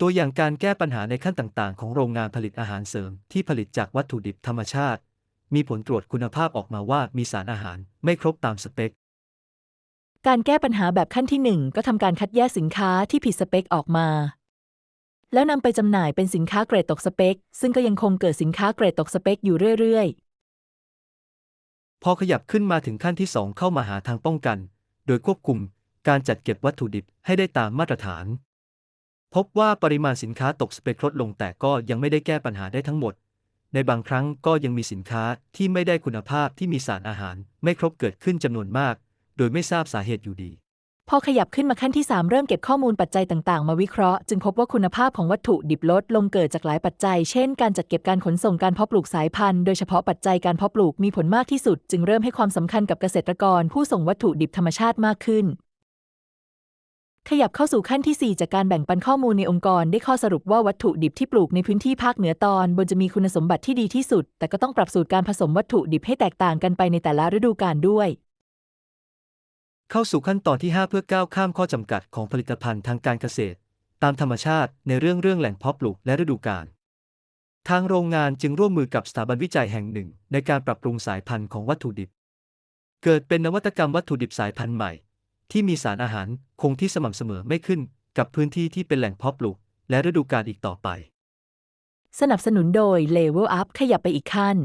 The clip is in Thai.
ตัวอย่างการแก้ปัญหาในขั้นต่าง ๆ ของโรงงานผลิตอาหารเสริมที่ผลิตจากวัตถุดิบธรรมชาติ มีผลตรวจคุณภาพออกมาว่ามีสารอาหารไม่ครบตามสเปค การแก้ปัญหาแบบขั้นที่ 1 ก็ทำการคัดแยกสินค้าที่ผิดสเปคออกมา แล้วนำไปจำหน่ายเป็นสินค้าเกรดตกสเปค ซึ่งก็ยังคงเกิดสินค้าเกรดตกสเปคอยู่เรื่อยพอขยับขึ้นมาถึงขั้นที่ 2 เข้ามาหาทางป้องกัน โดยควบคุมการจัดเก็บวัตถุดิบให้ได้ตามมาตรฐาน พบว่าปริมาณสินค้าตกสเปคลดลงแต่ก็ยังไม่ได้แก้ปัญหาได้ทั้งหมด ในบางครั้งก็ยังมีสินค้าที่ไม่ได้คุณภาพที่มีสารอาหาร ไม่ครบเกิดขึ้นจำนวนมาก โดยไม่ทราบสาเหตุอยู่ดี พอขยับขึ้นมาขั้นที่ 3 เริ่มเก็บข้อมูลปัจจัยต่าง ๆ มาวิเคราะห์ จึงพบว่าคุณภาพของวัตถุดิบลดลงเกิดจากหลายปัจจัย เช่น การจัดเก็บการขนส่งการเพาะปลูกสายพันธุ์ โดยเฉพาะปัจจัยการเพาะปลูกมีผลมากที่สุด จึงเริ่มให้ความสำคัญกับเกษตรกร ผู้ส่งวัตถุดิบธรรมชาติมากขึ้น ขยับเข้าสู่ขั้นที่ 4 จากการแบ่งปันข้อมูลในองค์กร ได้ข้อสรุปว่าวัตถุดิบที่ปลูกในพื้นที่ภาคเหนือตอน บนจะมีคุณสมบัติที่ดีที่สุด แต่ก็ต้องปรับสูตรการผสมวัตถุดิบให้แตกต่างกันไปในแต่ละฤดูกาลด้วย เข้าสู่ขั้นตอนที่ 5 เพื่อก้าวข้ามข้อจำกัดของผลิตภัณฑ์ทางการเกษตร ตามธรรมชาติในเรื่องเรื่องแหล่งเพาะปลูกและฤดูกาลทางโรงงานจึงร่วมมือกับสถาบันวิจัยแห่งหนึ่ง ในการปรับปรุงสายพันธุ์ของวัตถุดิบ เกิดเป็นนวัตกรรมวัตถุดิบสายพันธุ์ใหม่ ที่มีสารอาหารคงที่สม่ำเสมอไม่ขึ้นกับพื้นที่ที่เป็นแหล่งเพาะปลูก และฤดูกาลอีกต่อไป สนับสนุนโดย Level Up ขยับไปอีกขั้น